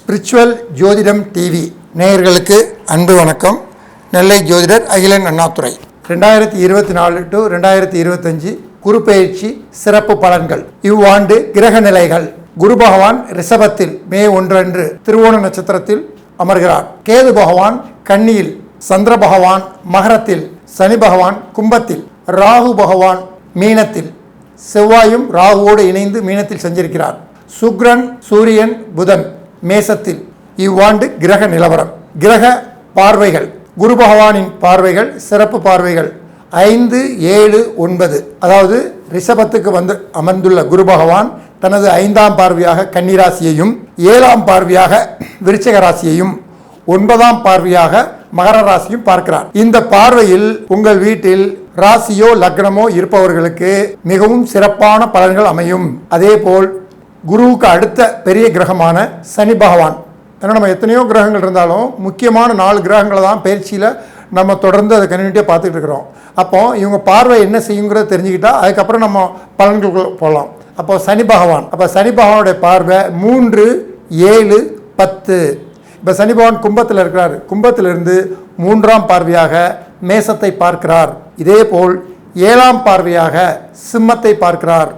Spiritual ஜோதிடம் TV நேயர்களுக்கு அன்பு வணக்கம். நெல்லை ஜோதிடர் அகிலன் அண்ணாதுரை. ரெண்டாயிரத்தி இருபத்தி நாலு டு ரெண்டாயிரத்தி இருபத்தஞ்சு குரு சிறப்பு பலன்கள். இவ்வாண்டு கிரக நிலைகள். குரு பகவான் ரிஷபத்தில் மே ஒன்றன்று திருவோண நட்சத்திரத்தில் அமர்கிறார். கேது பகவான் கன்னியில் சந்திர பகவான் மகரத்தில் சனி பகவான் கும்பத்தில் ராகு பகவான் மீனத்தில் செவ்வாயும் ராகுவோடு இணைந்து மீனத்தில் சஞ்சரிக்கிறார். சுக்ரன் சூரியன் புதன் மேசத்தில் இவ்வாண்டு கிரக நிலவரம். கிரக பார்வைகள். குரு பகவானின் பார்வைகள் சிறப்பு பார்வைகள். ஐந்து ஏழு ஒன்பது. அதாவது ரிஷபத்துக்கு வந்து அமர்ந்துள்ள குரு பகவான் தனது ஐந்தாம் பார்வையாக கன்னிராசியையும் ஏழாம் பார்வையாக விருச்சக ராசியையும் ஒன்பதாம் பார்வையாக மகர ராசியும் பார்க்கிறார். இந்த பார்வையில் உங்கள் வீட்டில் ராசியோ லக்னமோ இருப்பவர்களுக்கு மிகவும் சிறப்பான பலன்கள் அமையும். அதேபோல் குருவுக்கு அடுத்த பெரிய கிரகமான சனி பகவான். ஏன்னா நம்ம எத்தனையோ கிரகங்கள் இருந்தாலும் முக்கியமான நாலு கிரகங்களை தான் பயிற்சியில் நம்ம தொடர்ந்து அதை கன்டினியூட்டியாக பார்த்துட்டு இருக்கிறோம். அப்போ இவங்க பார்வை என்ன செய்யுங்கிறத தெரிஞ்சுக்கிட்டா அதுக்கப்புறம் நம்ம பலன்களுக்குள்ள போகலாம். அப்போ சனி பகவான். அப்போ சனி பகவானுடைய பார்வை மூன்று ஏழு பத்து. இப்போ சனி பகவான் கும்பத்தில் இருக்கிறார். கும்பத்திலிருந்து மூன்றாம் பார்வையாக மேசத்தை பார்க்கிறார். இதேபோல் ஏழாம் பார்வையாக சிம்மத்தை பார்க்கிறார்.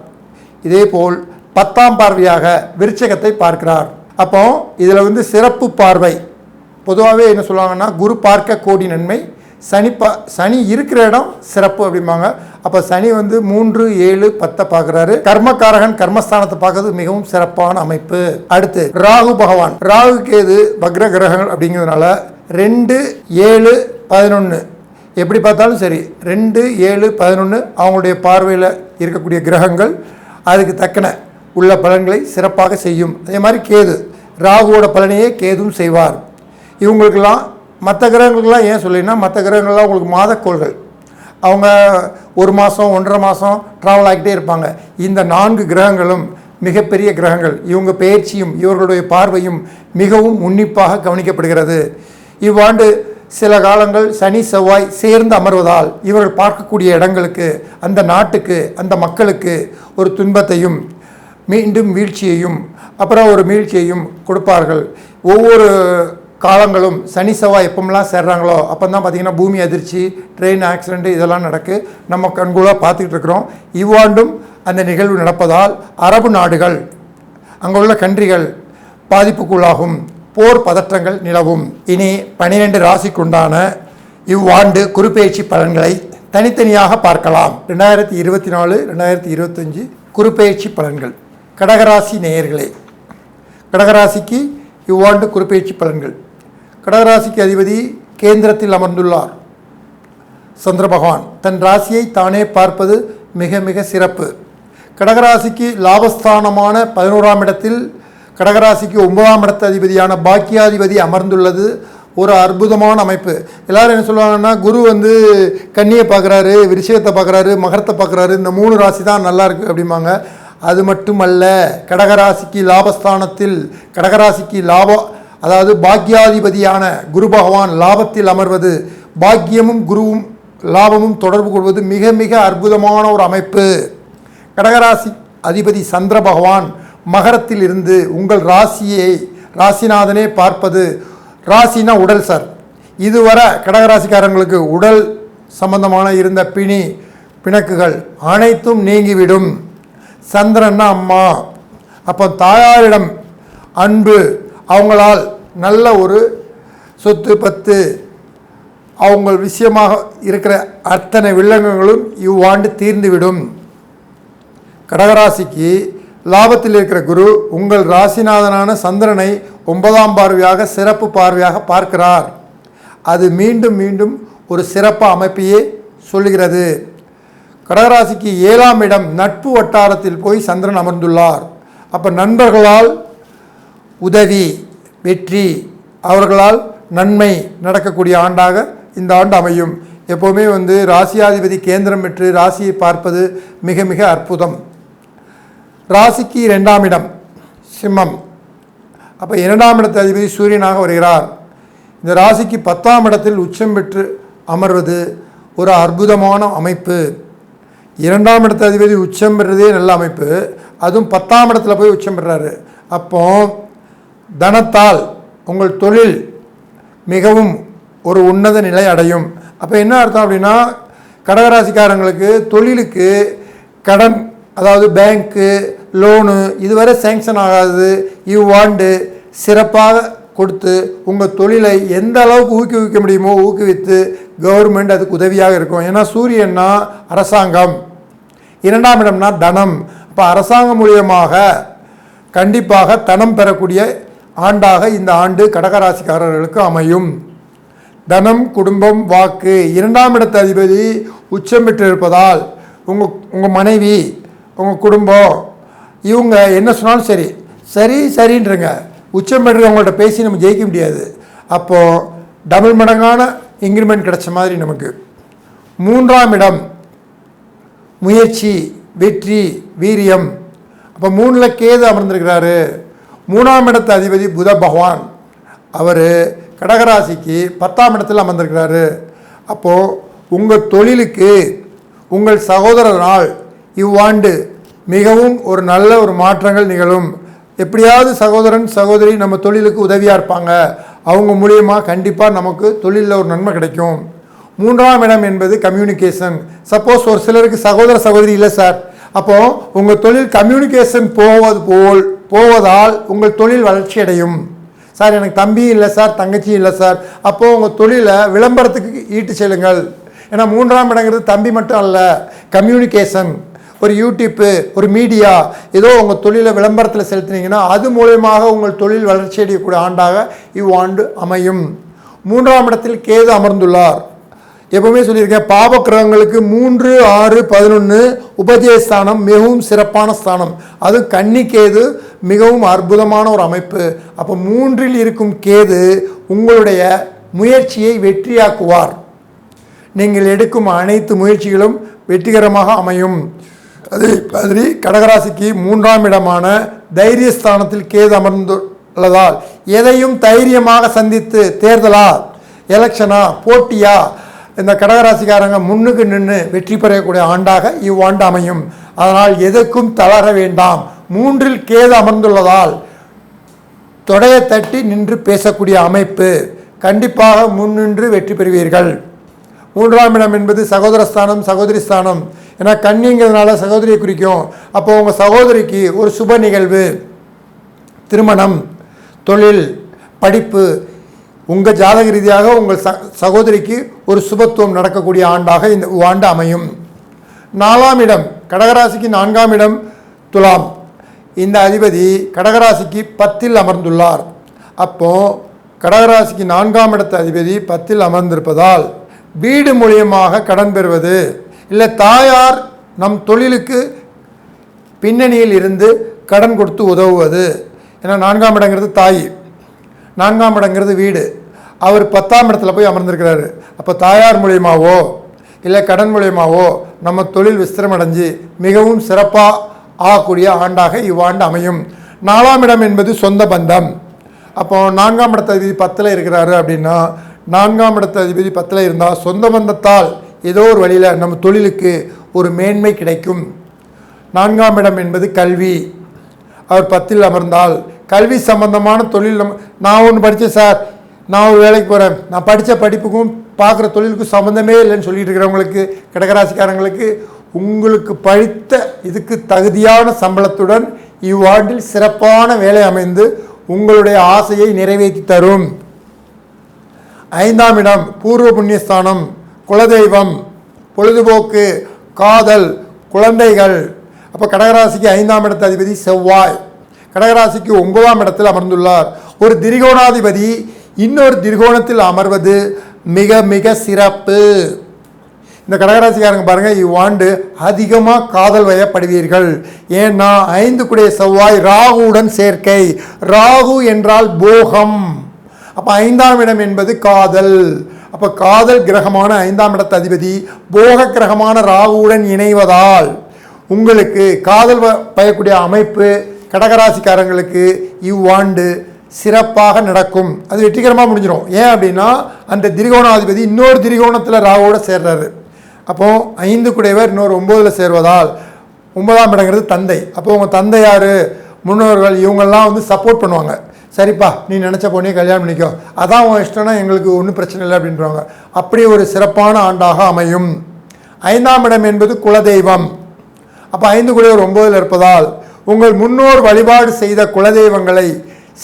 இதேபோல் பத்தாம் பார்வையாக விருச்சகத்தை பார்க்கிறார். அப்போ இதில் வந்து சிறப்பு பார்வை. பொதுவாகவே என்ன சொல்லுவாங்கன்னா குரு பார்க்க கோடி நன்மை சனி பா சனி இருக்கிற இடம் சிறப்பு அப்படிம்பாங்க. அப்போ சனி வந்து மூன்று ஏழு பத்தை பார்க்குறாரு. கர்மக்காரகன் கர்மஸ்தானத்தை பார்க்கறது மிகவும் சிறப்பான அமைப்பு. அடுத்து ராகு பகவான். ராகு கேது பக்ர கிரகங்கள் அப்படிங்கிறதுனால ரெண்டு ஏழு பதினொன்று எப்படி பார்த்தாலும் சரி ரெண்டு ஏழு பதினொன்று அவங்களுடைய பார்வையில் இருக்கக்கூடிய கிரகங்கள் அதுக்கு தக்கன உள்ள பலன்களை சிறப்பாக செய்யும். அதே மாதிரி கேது ராகுவோட பலனையே கேதும் செய்வார். இவங்களுக்கெல்லாம் மற்ற கிரகங்களுக்கெல்லாம் ஏன் சொல்லினா மற்ற கிரகங்கள்லாம் உங்களுக்கு மாதக்கோள்கள். அவங்க ஒரு மாதம் ஒன்றரை மாதம் ட்ராவல் ஆகிட்டே இருப்பாங்க. இந்த நான்கு கிரகங்களும் மிகப்பெரிய கிரகங்கள். இவங்க பயிற்சியும் இவர்களுடைய பார்வையும் மிகவும் உன்னிப்பாக கவனிக்கப்படுகிறது. இவ்வாண்டு சில காலங்கள் சனி செவ்வாய் சேர்ந்து அமர்வதால் இவர்கள் பார்க்கக்கூடிய இடங்களுக்கு அந்த நாட்டுக்கு அந்த மக்களுக்கு ஒரு துன்பத்தையும் மீண்டும் வீழ்ச்சியையும் அப்புறம் ஒரு மீழ்ச்சியையும் கொடுப்பார்கள். ஒவ்வொரு காலங்களும் சனி செவ்வாய் எப்பமெல்லாம் சேர்றாங்களோ அப்போ தான் பார்த்திங்கன்னா பூமி அதிர்ச்சி ட்ரெயின் ஆக்சிடெண்ட்டு இதெல்லாம் நடக்கு. நம்ம கண்கூடாக பார்த்துக்கிட்டு இருக்கிறோம். இவ்வாண்டும் அந்த நிகழ்வு நடப்பதால் அரபு நாடுகள் அங்கே உள்ள கன்றிகள் பாதிப்புக்குள்ளாகும். போர் பதற்றங்கள் நிலவும். இனி பனிரெண்டு ராசிக்குண்டான இவ்வாண்டு குறுப்பெயர்ச்சி பலன்களை தனித்தனியாக பார்க்கலாம். ரெண்டாயிரத்தி இருபத்தி நாலு ரெண்டாயிரத்தி இருபத்தஞ்சி குறுப்பெயர்ச்சி பலன்கள். கடகராசி நேயர்களே கடகராசிக்கு இவ்வாண்டு குறுப்பெயர்ச்சி பலன்கள். கடகராசிக்கு அதிபதி கேந்திரத்தில் அமர்ந்துள்ளார். சந்திர பகவான் தன் ராசியை தானே பார்ப்பது மிக மிக சிறப்பு. கடகராசிக்கு லாபஸ்தானமான பதினோராம் இடத்தில் கடகராசிக்கு ஒன்பதாம் இடத்த அதிபதியான பாக்கியாதிபதி அமர்ந்துள்ளது. ஒரு அற்புதமான அமைப்பு. எல்லாரும் என்ன சொல்லுவாங்கன்னா குரு வந்து கன்னியை பார்க்குறாரு விருஷயத்தை பார்க்குறாரு மகரத்தை பார்க்குறாரு. இந்த மூணு ராசி தான் நல்லா இருக்குது அப்படிம்பாங்க. அது மட்டுமல்ல கடகராசிக்கு லாபஸ்தானத்தில் கடகராசிக்கு லாபம் அதாவது பாக்கியாதிபதியான குரு பகவான் லாபத்தில் அமர்வது பாக்கியமும் குருவும் லாபமும் தொடர்பு கொள்வது மிக மிக அற்புதமான ஒரு அமைப்பு. கடகராசி அதிபதி சந்திர பகவான் மகரத்தில் இருந்து உங்கள் ராசியை ராசிநாதனே பார்ப்பது ராசினா உடல் சார். இதுவரை கடகராசிக்காரங்களுக்கு உடல் சம்பந்தமான இருந்த பிணி பிணக்குகள் அனைத்தும் நீங்கிவிடும். சந்திரன்னா அம்மா. அப்போ தாயாரிடம் அன்பு அவங்களால் நல்ல ஒரு சொத்து பத்து அவங்க விஷயமாக இருக்கிற அத்தனை வில்லங்கங்களும் இவ்வாண்டு தீர்ந்துவிடும். கடகராசிக்கு லாபத்தில் இருக்கிற குரு உங்கள் ராசிநாதனான சந்திரனை ஒன்பதாம் பார்வையாக சிறப்பு பார்வையாக பார்க்கிறார். அது மீண்டும் மீண்டும் ஒரு சிறப்பு அமைப்பையே சொல்லுகிறது. கடகராசிக்கு ஏழாம் இடம் நட்பு வட்டாரத்தில் போய் சந்திரன் அமர்ந்துள்ளார். அப்போ நண்பர்களால் உதவி வெற்றி அவர்களால் நன்மை நடக்கக்கூடிய ஆண்டாக இந்த ஆண்டு அமையும். எப்போவுமே வந்து ராசியாதிபதி கேந்திரம் பெற்று ராசியை பார்ப்பது மிக மிக அற்புதம். ராசிக்கு இரண்டாம் இடம் சிம்மம். அப்போ இரண்டாம் இடத்து அதிபதி சூரியனாக வருகிறார். இந்த ராசிக்கு பத்தாம் இடத்தில் உச்சம் பெற்று அமர்வது ஒரு அற்புதமான அமைப்பு. இரண்டாம் இடத்து அதிபதி உச்சம் பெறுறதே நல்ல அமைப்பு. அதுவும் பத்தாம் இடத்துல போய் உச்சம் பெறுறாரு அப்போ தனத்தால் உங்கள் தொழில் மிகவும் ஒரு உன்னத நிலை அடையும். அப்போ என்ன அர்த்தம் அப்படின்னா கடகராசிக்காரங்களுக்கு தொழிலுக்கு கடன் அதாவது பேங்க்கு லோனு இதுவரை சேங்ஷன் ஆகாது. இவ்வாண்டு சிறப்பாக கொடுத்து உங்கள் தொழிலை எந்த அளவுக்கு ஊக்குவிக்க முடியுமோ ஊக்குவித்து கவர்மெண்ட் அதுக்கு உதவியாக இருக்கும். ஏன்னா சூரியன்னா அரசாங்கம். இரண்டாம் இடம்னா தனம். இப்போ அரசாங்கம் மூலியமாக கண்டிப்பாக தனம் பெறக்கூடிய ஆண்டாக இந்த ஆண்டு கடகராசிக்காரர்களுக்கு அமையும். தனம் குடும்பம் வாக்கு. இரண்டாம் இடத்த அதிபதி உச்சம் பெற்றிருப்பதால் உங்கள் உங்கள் மனைவி உங்கள் குடும்பம் இவங்க என்ன சொன்னாலும் சரி. சரி சரின்றங்க. உச்சம் பெற்றவங்கள்ட்ட பேசி நம்ம ஜெயிக்க முடியாது. அப்போது டபுள் மடங்கான இன்க்ரிமெண்ட் கிடைச்ச மாதிரி நமக்கு. மூன்றாம் இடம் முயற்சி வெற்றி வீரியம். அப்போ மூணில் கேது அமர்ந்திருக்கிறாரு. மூணாம் இடத்து அதிபதி புத பகவான். அவர் கடகராசிக்கு பத்தாம் இடத்தில் அமர்ந்திருக்கிறாரு. அப்போது உங்கள் தொழிலுக்கு உங்கள் சகோதரனால் இவ்வாண்டு மிகவும் ஒரு நல்ல ஒரு மாற்றங்கள் நிகழும். எப்படியாவது சகோதரன் சகோதரி நம்ம தொழிலுக்கு உதவியாக இருப்பாங்க. அவங்க மூலியமாக கண்டிப்பாக நமக்கு தொழிலில் ஒரு நன்மை கிடைக்கும். மூன்றாம் இடம் என்பது கம்யூனிகேஷன் சப்போஸ் ஒரு சிலருக்கு சகோதர சகோதரி இல்லை சார் அப்போது உங்கள் தொழில் கம்யூனிகேஷன் போவது போல் போவதால் உங்கள் தொழில் வளர்ச்சி அடையும். சார் எனக்கு தம்பி இல்லை சார் தங்கச்சி இல்லை சார் அப்போது உங்கள் தொழிலை விளம்பரத்துக்கு ஈட்டு செல்லுங்கள். ஏன்னா மூன்றாம் இடங்கிறது தம்பி மட்டும் அல்ல கம்யூனிகேஷன் ஒரு யூடியூப்பு ஒரு மீடியா ஏதோ உங்கள் தொழிலை விளம்பரத்தில் செலுத்தினீங்கன்னா அது மூலயமாக உங்கள் தொழில் வளர்ச்சி அடையக்கூடிய ஆண்டாக இவ்வாண்டு அமையும். மூன்றாம் இடத்தில் கேது அமர்ந்துள்ளார். எப்பவுமே சொல்லியிருக்கேன் பாப கிரகங்களுக்கு மூன்று ஆறு பதினொன்று உபஜயஸ்தானம் மிகவும் சிறப்பான ஸ்தானம். அது கன்னி கேது மிகவும் அற்புதமான ஒரு அமைப்பு. அப்போ மூன்றில் இருக்கும் கேது உங்களுடைய முயற்சியை வெற்றியாக்குவார். நீங்கள் எடுக்கும் அனைத்து முயற்சிகளும் வெற்றிகரமாக அமையும். அதே மாதிரி கடகராசிக்கு மூன்றாம் இடமான தைரியஸ்தானத்தில் கேது அமர்ந்துள்ளதால் எதையும் தைரியமாக சந்தித்து தேர்தலா எலெக்ஷனா போட்டியா? இந்த கடகராசிக்காரங்க முன்னுக்கு நின்று வெற்றி பெறக்கூடிய ஆண்டாக இவ்வாண்டு அமையும். அதனால் எதற்கும் தளர வேண்டாம். மூன்றில் கேது அமர்ந்துள்ளதால் தொடையை தட்டி நின்று பேசக்கூடிய அமைப்பு. கண்டிப்பாக முன்னின்று வெற்றி பெறுவீர்கள். மூன்றாம் இடம் என்பது சகோதரஸ்தானம் சகோதரி ஸ்தானம். ஏன்னா கன்னிங்கிறதுனால சகோதரியை குறிக்கும். அப்போ உங்கள் சகோதரிக்கு ஒரு சுப நிகழ்வு. திருமணம் தொழில் படிப்பு உங்கள் ஜாதக ரீதியாக உங்கள் ச சகோதரிக்கு ஒரு சுபத்துவம் நடக்கக்கூடிய ஆண்டாக இந்த ஆண்டு அமையும். நாலாம் இடம் கடகராசிக்கு நான்காம் இடம் துலாம். இந்த அதிபதி கடகராசிக்கு பத்தில் அமர்ந்துள்ளார். அப்போ கடகராசிக்கு நான்காம் இடத்த அதிபதி பத்தில் அமர்ந்திருப்பதால் வீடு மூலியமாக கடன் பெறுவது. இல்லை தாயார் நம் தொழிலுக்கு பின்னணியில் இருந்து கடன் கொடுத்து உதவுவது. ஏன்னா நான்காம் இடங்கிறது தாய். நான்காம் இடங்கிறது வீடு. அவர் பத்தாம் இடத்துல போய் அமர்ந்திருக்கிறாரு. அப்போ தாயார் மூலியமாவோ இல்லை கடன் மூலியமாவோ நம்ம தொழில் விஸ்திரமடைஞ்சு மிகவும் சிறப்பாக ஆகக்கூடிய ஆண்டாக இவ்வாண்டு அமையும். நாலாம் இடம் என்பது சொந்த பந்தம். அப்போ நான்காம் இடத்த அதிபதி பத்தில் இருக்கிறாரு அப்படின்னா நான்காம் இடத்த அதிபதி பத்தில் இருந்தால் சொந்த பந்தத்தால் ஏதோ ஒரு வழியில் நம்ம தொழிலுக்கு ஒரு மேன்மை கிடைக்கும். நான்காம் இடம் என்பது கல்வி. அவர் பத்தில் அமர்ந்தால் கல்வி சம்பந்தமான தொழில் நம்ம நான் ஒன்று படித்தேன் சார். நான் ஒரு வேலைக்கு போகிறேன் நான் படித்த படிப்புக்கும் பார்க்குற தொழிலுக்கும் சம்மந்தமே இல்லைன்னு சொல்லிட்டு இருக்கிறவங்களுக்கு கடகராசிக்காரங்களுக்கு உங்களுக்கு படித்த இதுக்கு தகுதியான சம்பளத்துடன் இவ்வாண்டில் சிறப்பான வேலை அமைந்து உங்களுடைய ஆசையை நிறைவேற்றி தரும். ஐந்தாம் இடம் பூர்வ புண்ணியஸ்தானம். குலதெய்வம் பொழுதுபோக்கு காதல் குழந்தைகள். அப்போ கடகராசிக்கு ஐந்தாம் இடத்த அதிபதி செவ்வாய். கடகராசிக்கு ஒன்பதாம் இடத்தில் அமர்ந்துள்ளார். ஒரு திரிகோணாதிபதி இன்னொரு திரிகோணத்தில் அமர்வது மிக மிக சிறப்பு. இந்த கடகராசிக்காரங்க பாருங்கள் இவ்வாண்டு அதிகமாக காதல் வயப்படுவீர்கள். ஏன்னா ஐந்து குடைய செவ்வாய் ராகுவுடன் சேர்க்கை. ராகு என்றால் போகம். அப்போ ஐந்தாம் இடம் என்பது காதல். அப்போ காதல் கிரகமான ஐந்தாம் இடத்த அதிபதி போக கிரகமான ராகுவுடன் இணைவதால் உங்களுக்கு காதல் வ- பயக்கூடிய அமைப்பு கடகராசிக்காரங்களுக்கு இவ்வாண்டு சிறப்பாக நடக்கும். அது வெற்றிகரமாக முடிஞ்சிடும் ஏன் அப்படின்னா அந்த திரிகோணாதிபதி இன்னொரு திரிகோணத்தில் ராகுவோட சேர்றாரு. அப்போ ஐந்து குடையவர் இன்னொரு ஒம்போதில் சேர்வதால் ஒன்பதாம் இடங்கிறது தந்தை. அப்போ உங்கள் தந்தை யார்? முன்னோர்கள் இவங்கெல்லாம் வந்து சப்போர்ட் பண்ணுவாங்க. சரிப்பா நீ நினச்ச பொண்ணே கல்யாணம் பண்ணிக்கோ. அதான் உன் இஷ்டம்னா எங்களுக்கு ஒன்றும் பிரச்சனை இல்லை அப்படின்றாங்க. அப்படி ஒரு சிறப்பான ஆண்டாக அமையும். ஐந்தாம் இடம் என்பது குலதெய்வம். அப்போ ஐந்து குடையவர் ஒன்பதில் இருப்பதால் உங்கள் முன்னோர் வழிபாடு செய்த குலதெய்வங்களை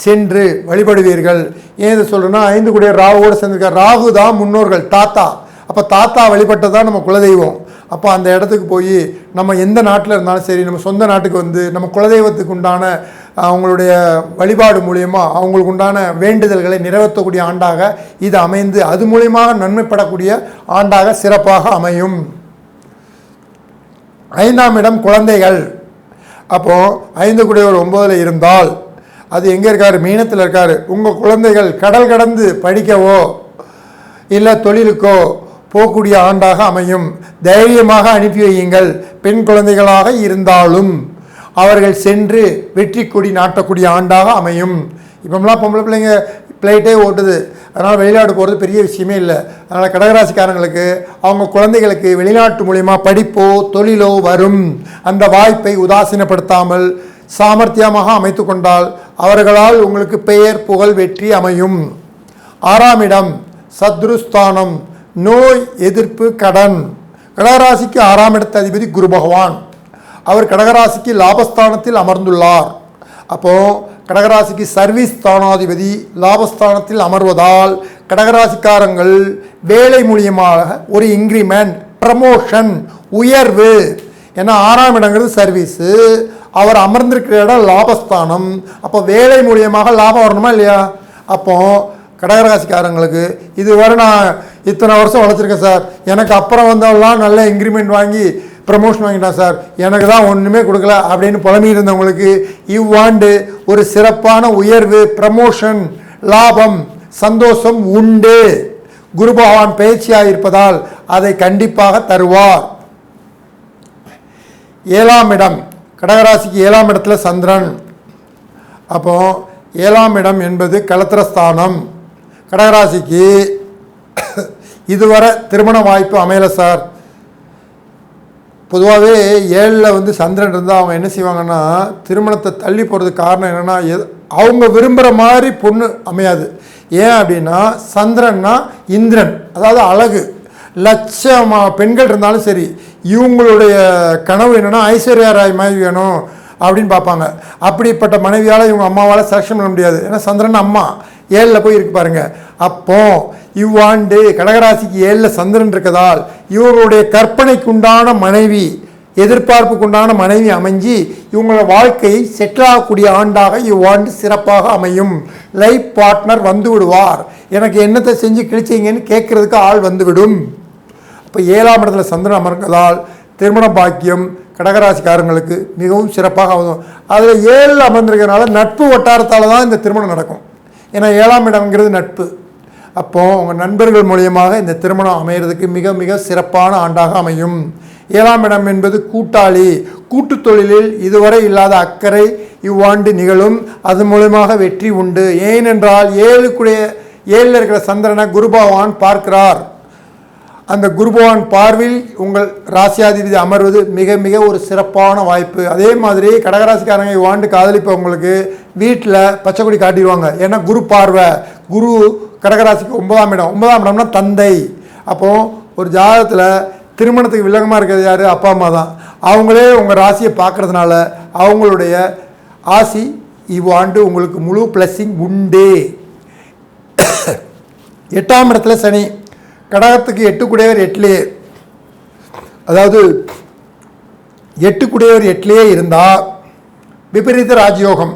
சென்று வழிபடுவீர்கள். ஏன் இது சொல்கிறேன்னா ஐந்து குடியர் ராகுவோடு சேர்ந்துருக்க ராகு தான் முன்னோர்கள் தாத்தா. அப்போ தாத்தா வழிபட்டதான் நம்ம குலதெய்வம். அப்போ அந்த இடத்துக்கு போய் நம்ம எந்த நாட்டில் இருந்தாலும் சரி நம்ம சொந்த நாட்டுக்கு வந்து நம்ம குலதெய்வத்துக்கு உண்டான அவங்களுடைய வழிபாடு மூலயமா அவங்களுக்கு உண்டான வேண்டுதல்களை நிறைவேற்றக்கூடிய ஆண்டாக இது அமைந்து அது மூலியமாக நன்மைப்படக்கூடிய ஆண்டாக சிறப்பாக அமையும். ஐந்தாம் இடம் குழந்தைகள். அப்போது ஐந்து கூடிய ஒரு ஒம்பதில் இருந்தால் அது எங்கே இருக்கார்? மீனத்தில் இருக்கார். உங்கள் குழந்தைகள் கடல் கடந்து படிக்கவோ இல்லை தொழிலுக்கோ போகக்கூடிய ஆண்டாக அமையும். தைரியமாக அனுப்பி வையுங்கள். பெண் குழந்தைகளாக இருந்தாலும் அவர்கள் சென்று வெற்றி கொடி நாட்டக்கூடிய ஆண்டாக அமையும். இப்போம்லாம் பொம்பளை பிள்ளைங்க பிளைட்டே ஓட்டுது. அதனால் வெளிநாடு போகிறது பெரிய விஷயமே இல்லை. அதனால் கடகராசிக்காரங்களுக்கு அவங்க குழந்தைகளுக்கு வெளிநாட்டு மூலிமா படிப்போ தொழிலோ வரும். அந்த வாய்ப்பை உதாசீனப்படுத்தாமல் சாமர்த்தியமாக அமைத்து கொண்டால் அவர்களால் உங்களுக்கு பெயர் புகழ் வெற்றி அமையும். ஆறாம் இடம் சத்ருஸ்தானம். நோய் எதிர்ப்பு கடன். கடகராசிக்கு ஆறாம் இடத்த அதிபதி குரு பகவான். அவர் கடகராசிக்கு லாபஸ்தானத்தில் அமர்ந்துள்ளார். அப்போது கடகராசிக்கு சர்வீஸ் ஸ்தானாதிபதி லாபஸ்தானத்தில் அமர்வதால் கடகராசிக்காரங்கள் வேலை மூலியமாக ஒரு இன்க்ரிமெண்ட் ப்ரமோஷன் உயர்வு. ஏன்னா ஆறாம் இடங்கிறது சர்வீஸு. அவர் அமர்ந்திருக்கிற இடம் லாபஸ்தானம். அப்போ வேலை மூலியமாக லாபம் வரணுமா இல்லையா? அப்போது கடகராசிக்காரங்களுக்கு இதுவரை நான் இத்தனை வருஷம் உழைச்சிருக்கேன் சார். எனக்கு அப்புறம் வந்தவெல்லாம் நல்ல இன்க்ரிமெண்ட் வாங்கி ப்ரமோஷன் வாங்கிட்டான் சார். எனக்கு தான் ஒன்றுமே கொடுக்கல அப்படின்னு புலம்பிட்டு இருந்தவங்களுக்கு இவ்வாண்டு ஒரு சிறப்பான உயர்வு ப்ரமோஷன் லாபம் சந்தோஷம் உண்டு. குரு பகவான் பயிற்சியாக இருப்பதால் அதை கண்டிப்பாக தருவார். ஏழாம் இடம். கடகராசிக்கு ஏழாம் இடத்துல சந்திரன். அப்போ ஏழாம் இடம் என்பது கலத்திரஸ்தானம். கடகராசிக்கு இதுவரை திருமண வாய்ப்பு அமையலை சார். பொதுவாகவே ஏழில் வந்து சந்திரன் இருந்தால் அவங்க என்ன செய்வாங்கன்னா திருமணத்தை தள்ளி போகிறதுக்கு காரணம் என்னென்னா எது அவங்க விரும்புகிற மாதிரி பொண்ணு அமையாது. ஏன் அப்படின்னா சந்திரன்னா இந்திரன் அதாவது அழகு. லட்சமாக பெண்கள் இருந்தாலும் சரி இவங்களுடைய கனவு என்னென்னா ஐஸ்வர்யா ராய் மாதிரி வேணும் அப்படின்னு பார்ப்பாங்க. அப்படிப்பட்ட மனைவியால் இவங்க அம்மாவால் செலக்ஷன் பண்ண முடியாது. ஏன்னா சந்திரன் அம்மா. ஏழில் போய் இருக்கு பாருங்க. அப்போ இவ்வாண்டு கடகராசிக்கு ஏழில் சந்திரன் இருக்கதால் இவருடைய கற்பனைக்குண்டான மனைவி எதிர்பார்ப்புக்குண்டான மனைவி அமைஞ்சு இவங்களோட வாழ்க்கையை செட்டில் ஆகக்கூடிய ஆண்டாக இவ்வாண்டு சிறப்பாக அமையும். லைஃப் பார்ட்னர் வந்து விடுவார். எனக்கு என்னத்தை செஞ்சு கிழிச்சிங்கன்னு கேட்கறதுக்கு ஆள் வந்துவிடும் இப்போ ஏழாம் இடத்துல சந்திரன் அமர்ந்ததால் திருமண பாக்கியம் கடகராசிக்காரங்களுக்கு மிகவும் சிறப்பாக அமையும். அதில் ஏழில் அமர்ந்திருக்கிறதுனால நட்பு வட்டாரத்தால் தான் இந்த திருமணம் நடக்கும். ஏன்னா ஏழாம் இடம்ங்கிறது நட்பு. அப்போது உங்கள் நண்பர்கள் மூலியமாக இந்த திருமணம் அமையிறதுக்கு மிக மிக சிறப்பான ஆண்டாக அமையும். ஏழாம் இடம் என்பது கூட்டாளி. கூட்டுத் தொழிலில் இதுவரை இல்லாத அக்கறை இவ்வாண்டு நிகழும். அது மூலமாக வெற்றி உண்டு. ஏனென்றால் ஏழுக்குடைய ஏழில் இருக்கிற சந்திரனை குருபகவான் பார்க்கிறார். அந்த குருபவான் பார்வையில் உங்கள் ராசியாதிபதி அமர்வது மிக மிக ஒரு சிறப்பான வாய்ப்பு. அதே மாதிரி கடகராசிக்காரங்க இவ்வாண்டு காதலிப்பவங்களுக்கு வீட்டில் பச்சைக்கொடி காட்டிடுவாங்க. ஏன்னா குரு பார்வை குரு கடகராசிக்கு ஒன்பதாம் இடம். ஒன்பதாம் இடம்னா தந்தை. அப்போது ஒரு ஜாதகத்தில் திருமணத்துக்கு வில்லங்கமாக இருக்கிறது யார்? அப்பா அம்மா தான். அவங்களே உங்கள் ராசியை பார்க்கறதுனால அவங்களுடைய ஆசி இவ்வாண்டு உங்களுக்கு முழு பிளஸ்ஸிங் உண்டு. எட்டாம் இடத்துல சனி. கடகத்துக்கு எட்டு குடையவர் எட்டுலேயே அதாவது எட்டு குடையவர் எட்டுலேயே இருந்தால் விபரீத ராஜயோகம்.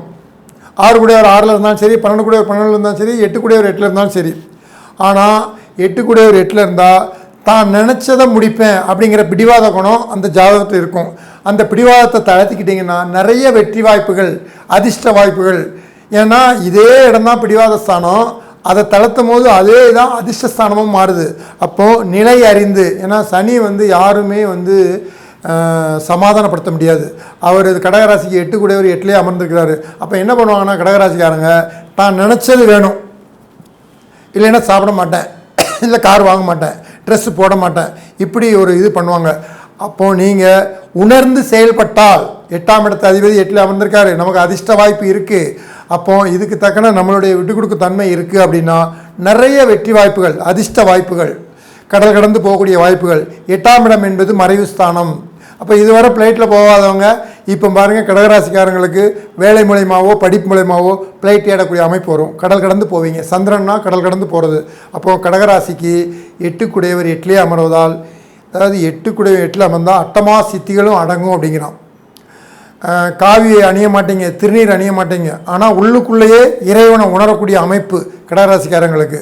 ஆறு குடையவர் ஆறில் இருந்தாலும் சரி பன்னெண்டு குடையவர் பன்னெண்டில் இருந்தாலும் சரி எட்டு குடையவர் எட்டில் இருந்தாலும் சரி. ஆனால் எட்டு குடையவர் எட்டில் இருந்தால் தான் நினச்சதை முடிப்பேன் அப்படிங்கிற பிடிவாத குணம் அந்த ஜாதகத்தில் இருக்கும். அந்த பிடிவாதத்தை தளர்த்திக்கிட்டிங்கன்னா நிறைய வெற்றி வாய்ப்புகள் அதிர்ஷ்ட வாய்ப்புகள். ஏன்னா இதே இடம்தான் பிடிவாத ஸ்தானம். அதை தளர்த்தும் போது அதே தான் அதிர்ஷ்டஸ்தானமும் மாறுது. அப்போது நிலை அறிந்து ஏன்னா சனி வந்து யாருமே வந்து சமாதானப்படுத்த முடியாது. அவர் கடகராசிக்கு எட்டு கூடியவர் எட்டுலேயே அமர்ந்திருக்கிறாரு. அப்போ என்ன பண்ணுவாங்கன்னா கடகராசிக்காரங்க தான் நினச்சது வேணும். இல்லைன்னா சாப்பிட மாட்டேன். இல்லை கார் வாங்க மாட்டேன். ட்ரெஸ் போட மாட்டேன். இப்படி ஒரு இது பண்ணுவாங்க. அப்போ நீங்கள் உணர்ந்து செயல்பட்டால் எட்டாம் இடத்து அதிபதி எட்டில் அமர்ந்திருக்காரு. நமக்கு அதிர்ஷ்ட வாய்ப்பு இருக்குது அப்போ இதுக்கு தக்கன நம்மளுடைய விட்டு கொடுக்கு தன்மை இருக்குது அப்படின்னா நிறைய வெற்றி வாய்ப்புகள் அதிர்ஷ்ட வாய்ப்புகள். கடல் கடந்து போகக்கூடிய வாய்ப்புகள். எட்டாம் இடம் என்பது மறைவு ஸ்தானம். அப்போ இதுவரை ஃப்ளைட்டில் போகாதவங்க இப்போ பாருங்கள் கடகராசிக்காரங்களுக்கு வேலை மூலயமாவோ படிப்பு மூலயமாவோ ஃப்ளைட் ஏறக்கூடிய அமைப்பு வரும். கடல் கடந்து போவீங்க. சந்திரன்னா கடல் கடந்து போகிறது அப்போது கடகராசிக்கு எட்டுக்குடையவர் எட்டிலே அமர்வதால் அதாவது எட்டுக்குடைய எட்டில் அமர்ந்தால் அட்டமா சித்திகளும் அடங்கும் அப்படிங்கிறான். காவியை அணிய மாட்டீங்க திருநீர் அணிய மாட்டீங்க. ஆனால் உள்ளுக்குள்ளேயே இறைவனை உணரக்கூடிய அமைப்பு கடகராசிக்காரங்களுக்கு.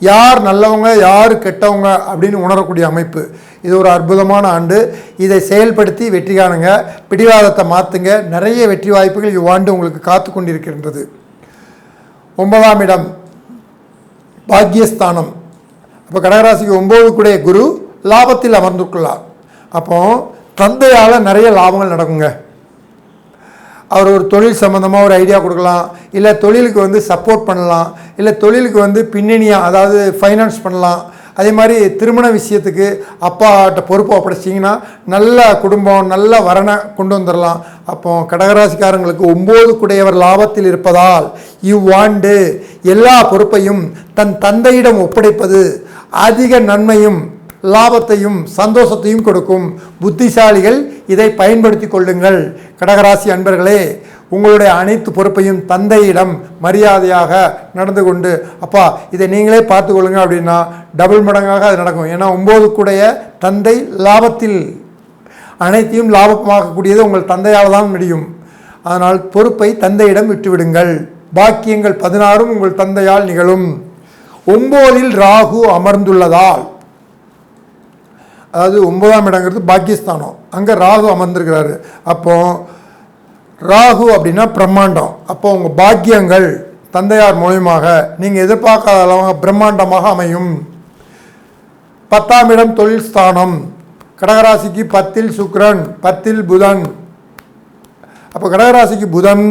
யார் நல்லவங்க யார் கெட்டவங்க அப்படின்னு உணரக்கூடிய அமைப்பு. இது ஒரு அற்புதமான ஆண்டு. இதை செயல்படுத்தி வெற்றி காணுங்க. பிடிவாதத்தை மாற்றுங்க நிறைய வெற்றி வாய்ப்புகள் இவ்வாண்டு உங்களுக்கு காத்து கொண்டிருக்கின்றது. ஒன்பதாம் இடம் பாக்கியஸ்தானம் அப்போ கடகராசிக்கு ஒம்பது கூடிய குரு லாபத்தில் அமர்ந்துக்கொள்ளார் அப்போ தந்தையால் நிறைய லாபங்கள் நடக்குங்க. அவர் ஒரு தொழில் சம்மந்தமாக ஒரு ஐடியா கொடுக்கலாம். இல்லை தொழிலுக்கு வந்து சப்போர்ட் பண்ணலாம். இல்லை தொழிலுக்கு வந்து பின்னணியாக அதாவது ஃபைனான்ஸ் பண்ணலாம். அதே மாதிரி திருமண விஷயத்துக்கு அப்பாட்ட பொறுப்பு ஒப்படைச்சிங்கன்னா நல்ல குடும்பம் நல்ல வரனை கொண்டு வந்துடலாம் அப்போ கடகராசிக்காரங்களுக்கு ஒம்பது குடையவர் லாபத்தில் இருப்பதால் இவ்வாண்டு எல்லா பொறுப்பையும் தன் தந்தையிடம் ஒப்படைப்பது அதிக நன்மையும் லாபத்தையும் சந்தோஷத்தையும் கொடுக்கும். புத்திசாலிகள் இதை பயன்படுத்தி கொள்ளுங்கள். கடகராசி அன்பர்களே உங்களுடைய அனைத்து பொறுப்பையும் தந்தையிடம் மரியாதையாக நடந்து கொண்டு அப்பா இதை நீங்களே பார்த்து கொள்ளுங்க அப்படின்னா டபுள் மடங்காக அது நடக்கும். ஏன்னா ஒம்பது கூடைய தந்தை லாபத்தில் அனைத்தையும் லாபமாக்கக்கூடியது உங்கள் தந்தையால் தான் முடியும். அதனால் பொறுப்பை தந்தையிடம் விட்டுவிடுங்கள். பாக்கியங்கள் பதினாறும் உங்கள் தந்தையால் நிகழும். ஒம்போதில் ராகு அமர்ந்துள்ளதால் அதாவது ஒன்பதாம் இடங்கிறது பாக்கியஸ்தானம். அங்கே ராகு அமர்ந்திருக்கிறாரு. அப்போ ராகு அப்படின்னா பிரம்மாண்டம். அப்போ உங்கள் பாக்கியங்கள் தந்தையார் மூலியமாக நீங்கள் எதிர்பார்க்காத அளவாக பிரம்மாண்டமாக அமையும். பத்தாம் இடம் தொழில் ஸ்தானம் கடகராசிக்கு பத்தில் சுக்ரன் பத்தில் புதன். அப்போ கடகராசிக்கு புதன்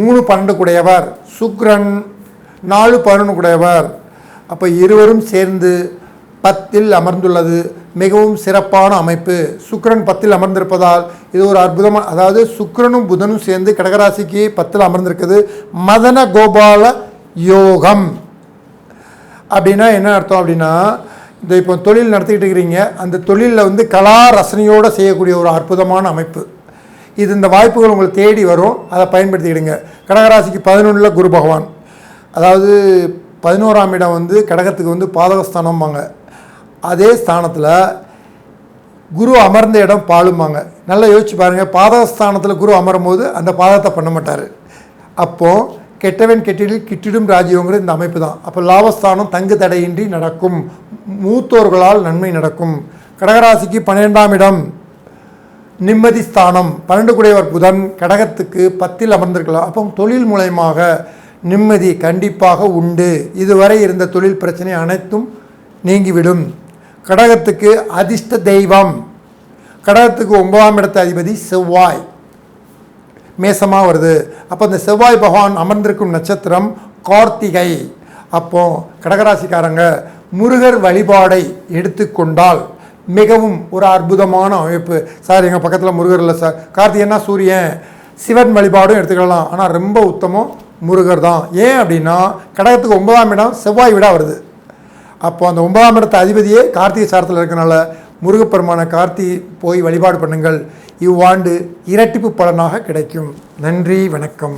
மூணு பன்னெண்டு கூடையவர். சுக்ரன் நாலு பதினொன்று கூடையவர். அப்போ இருவரும் சேர்ந்து பத்தில் அமர்ந்துள்ளது. மிகவும் சிறப்பான அமைப்பு. சுக்கிரன் பத்தில் அமர்ந்திருப்பதால் இது ஒரு அற்புதமான அதாவது சுக்கரனும் புதனும் சேர்ந்து கடகராசிக்கு பத்தில் அமர்ந்திருக்குது. மதன கோபால யோகம். அப்படின்னா என்ன அர்த்தம் அப்படின்னா இந்த இப்போ தொழில் நடத்திக்கிட்டு இருக்கிறீங்க. அந்த தொழிலில் வந்து கலா ரசனையோடு செய்யக்கூடிய ஒரு அற்புதமான அமைப்பு. இது இந்த வாய்ப்புகள் உங்களுக்கு தேடி வரும். அதை பயன்படுத்திக்கிடுங்க. கடகராசிக்கு பதினொன்றில் குரு பகவான். அதாவது பதினோராம் இடம் வந்து கடகத்துக்கு வந்து பாதகஸ்தானம்பாங்க. அதே ஸ்தானத்தில் குரு அமர்ந்த இடம் பாலுமாங்க நல்லா யோசிச்சு பாருங்கள் பாதஸ்தானத்தில் குரு அமரும் போது அந்த பாதத்தை பண்ண மாட்டார். அப்போது கெட்டவன் கெட்டிடில் கிட்டிடும் ராஜ்யங்கிறது இந்த அமைப்பு தான். அப்போ லாபஸ்தானம் தங்கு தடையின்றி நடக்கும். மூத்தோர்களால் நன்மை நடக்கும். கடகராசிக்கு பன்னிரெண்டாம் இடம் நிம்மதி ஸ்தானம். பன்னெண்டு குடையவர் புதன் கடகத்துக்கு பத்தில் அமர்ந்திருக்கலாம். அப்போ தொழில் மூலயமாக நிம்மதி கண்டிப்பாக உண்டு. இதுவரை இருந்த தொழில் பிரச்சனை அனைத்தும் நீங்கிவிடும். கடகத்துக்கு அதிர்ஷ்ட தெய்வம். கடகத்துக்கு ஒன்பதாம் இடத்த அதிபதி செவ்வாய். மேசமாக வருது. அப்போ இந்த செவ்வாய் பகவான் அமர்ந்திருக்கும் நட்சத்திரம் கார்த்திகை. அப்போ கடகராசிக்காரங்க முருகர் வழிபாடை எடுத்துக்கொண்டால் மிகவும் ஒரு அற்புதமான அமைப்பு. சார் எங்கள் பக்கத்தில் முருகர் இல்லை சார். கார்த்திகைன்னா சூரியன்? சிவன் வழிபாடும் எடுத்துக்கலாம் ஆனால் ரொம்ப உத்தமம் முருகர் தான். ஏன் அப்படின்னா கடகத்துக்கு ஒன்பதாம் இடம் செவ்வாய் விடா வருது. அப்போ அந்த ஒன்பதாம் இடத்த அதிபதியே கார்த்திகை சாரத்தில் இருக்கனால முருகப்பெருமான கார்த்தி போய் வழிபாடு பண்ணுங்கள். இவ்வாண்டு இரட்டிப்பு பலனாக கிடைக்கும். நன்றி வணக்கம்.